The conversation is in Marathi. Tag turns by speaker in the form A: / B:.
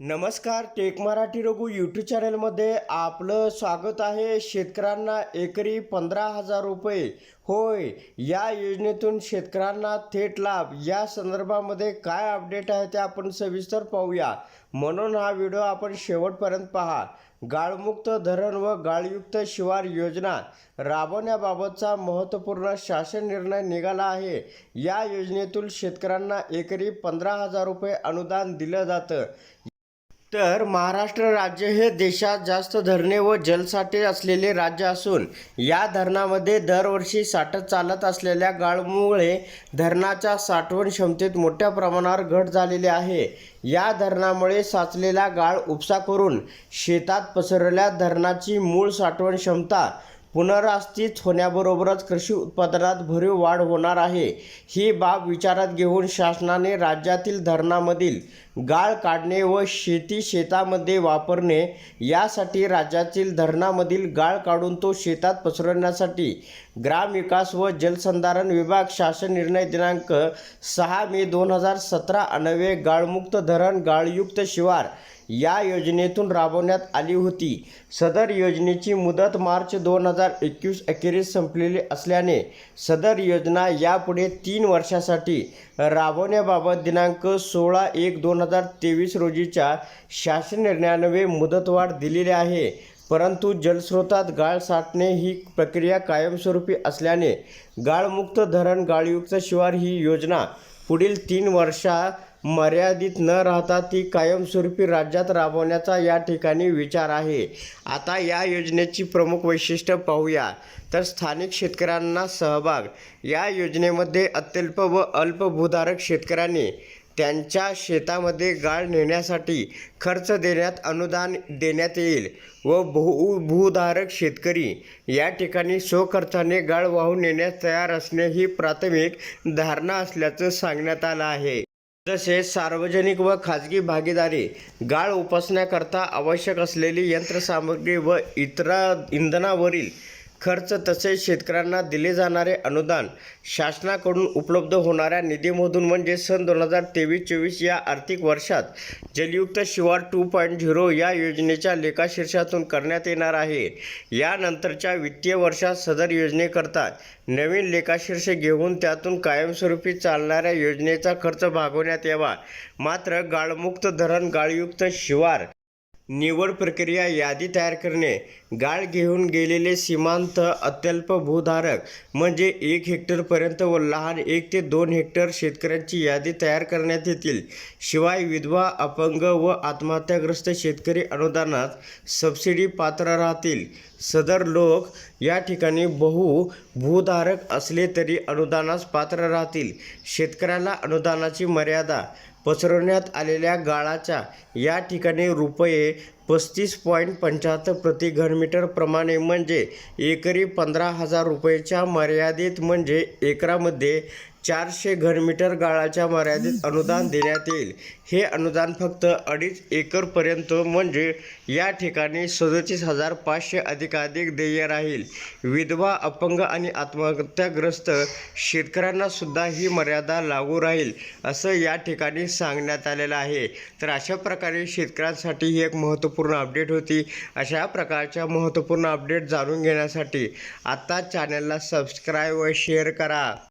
A: नमस्कार टेक मराठी रघु यूट्यूब चॅनलमध्ये आपलं स्वागत आहे. शेतकऱ्यांना एकरी पंधरा हजार रुपये. होय या योजनेतून शेतकऱ्यांना थेट लाभ. या संदर्भामध्ये काय अपडेट आहे ते आपण सविस्तर पाहूया. म्हणून हा व्हिडिओ आपण शेवटपर्यंत पहा. गाळमुक्त धरण व गाळयुक्त शिवार योजना. राबवण्याबाबतचा महत्त्वपूर्ण शासन निर्णय निघाला आहे. या योजनेतून शेतकऱ्यांना एकरी पंधरा हजार रुपये अनुदान दिलं जातं. तर महाराष्ट्र राज्य हे देशात जास्त धरणे व जलसाठे असलेले राज्य असून या धरणामध्ये दरवर्षी साठत चालत असलेल्या गाळमुळे धरणाच्या साठवण क्षमतेत मोठ्या प्रमाणावर घट झालेली आहे. या धरणामुळे साचलेला गाळ उपसा करून शेतात पसरलेल्या धरणाची मूळ साठवण क्षमता पुनरास्थित होण्याबरोबरच कृषी उत्पादनात भरीव वाढ होणार आहे. ही बाब विचारात घेऊन शासनाने राज्यातील धरणामधील गाळ काढणे व शेती शेतामध्ये वापरणे यासाठी राज्यातील धरणामधील गाळ काढून तो शेतात पसरवण्यासाठी ग्रामविकास व जलसंधारण विभाग शासन निर्णय दिनांक सहा मे दोन हजार सतरा अनवे गाळमुक्त धरण गाळयुक्त शिवार या योजनेतून राबवण्यात आली होती. सदर योजनेची मुदत मार्च दोन हजार एकवीस अखेरीस संपलेली असल्याने सदर योजना यापुढे तीन वर्षासाठी राबवण्याबाबत दिनांक सोळा एक दोन हजार तेवीस रोजीच्या शासन निर्णयान्वये मुदतवाढ दिलेली आहे. परंतु जलस्रोतात गाळ साठणे ही प्रक्रिया कायमस्वरूपी असल्याने गाळमुक्त धरण गाळयुक्त शिवार ही योजना पुढील तीन वर्षा मर्यादित न राहता ती कायमस्वरूपी राज्यात राबवण्याचा या ठिकाणी विचार आहे. आता या योजनेची प्रमुख वैशिष्ट्य पाहूया. तर स्थानिक शेतकऱ्यांना सहभाग. या योजनेमध्ये अत्यल्प व अल्पभूधारक शेतकऱ्यांनी त्यांच्या शेतामध्ये गाळ नेण्यासाठी खर्च देण्यात अनुदान देण्यात येईल व भू भूधारक शेतकरी या ठिकाणी स्वखर्चाने गाळ वाहून नेण्यास तयार असणे ही प्राथमिक धारणा असल्याचं सांगण्यात आलं आहे. जसे सार्वजनिक व खाजगी भागीदारी गाळ उपसण्याकरता आवश्यक असलेली यंत्रसामग्री व इतर इंधनावरील खर्च तसेच शेतकऱ्यांना दिले जाणारे अनुदान शासनाकडून उपलब्ध होणाऱ्या निधीमधून म्हणजे सन दोन हजार तेवीस चोवीस या आर्थिक वर्षात जलयुक्त शिवार टू पॉईंट झिरो या योजनेच्या लेखाशीर्षातून करण्यात येणार आहे. यानंतरच्या वित्तीय वर्षात सदर योजनेकरता नवीन लेखाशीर्ष घेऊन त्यातून कायमस्वरूपी चालणाऱ्या योजनेचा खर्च भागवण्यात यावा. मात्र गाळमुक्त धरण गाळयुक्त शिवार निवड प्रक्रिया यादी तयार करणे गाळ घेऊन गेलेले सीमांत अत्यल्प भूधारक म्हणजे एक हेक्टरपर्यंत व लहान एक ते दोन हेक्टर शेतकऱ्यांची यादी तयार करण्यात येतील. शिवाय विधवा अपंग व आत्महत्याग्रस्त शेतकरी अनुदानात सबसिडी पात्र राहतील. सदर लोक या ठिकाणी बहु भूधारक असले तरी अनुदानास पात्र राहतील. शेतकऱ्याला अनुदानाची मर्यादा पसरवण्यात आलेल्या गाळाच्या या ठिकाणी रुपये पस्तीस पॉईंट पंच्याहत्तर प्रति घनमीटर प्रमाणे म्हणजे एकरी पंधरा हजार रुपयेच्या मर्यादित म्हणजे एकरामध्ये चारशे घनमीटर गाळाच्या मर्यादित अनुदान देण्यात येईल. हे अनुदान फक्त अडीच एकरपर्यंत म्हणजे या ठिकाणी सदतीस हजार पाचशे अधिकाधिक देय राहील. विधवा अपंग आणि आत्महत्याग्रस्त शेतकऱ्यांना सुद्धा ही मर्यादा लागू राहील असं या ठिकाणी सांगण्यात आलेलं आहे. तर अशा प्रकारे शेतकऱ्यांसाठी ही एक महत्त्वपूर्ण अपडेट होती. अशा प्रकारच्या महत्त्वपूर्ण अपडेट जाणून घेण्यासाठी आत्ता चॅनलला सबस्क्राईब व शेअर करा.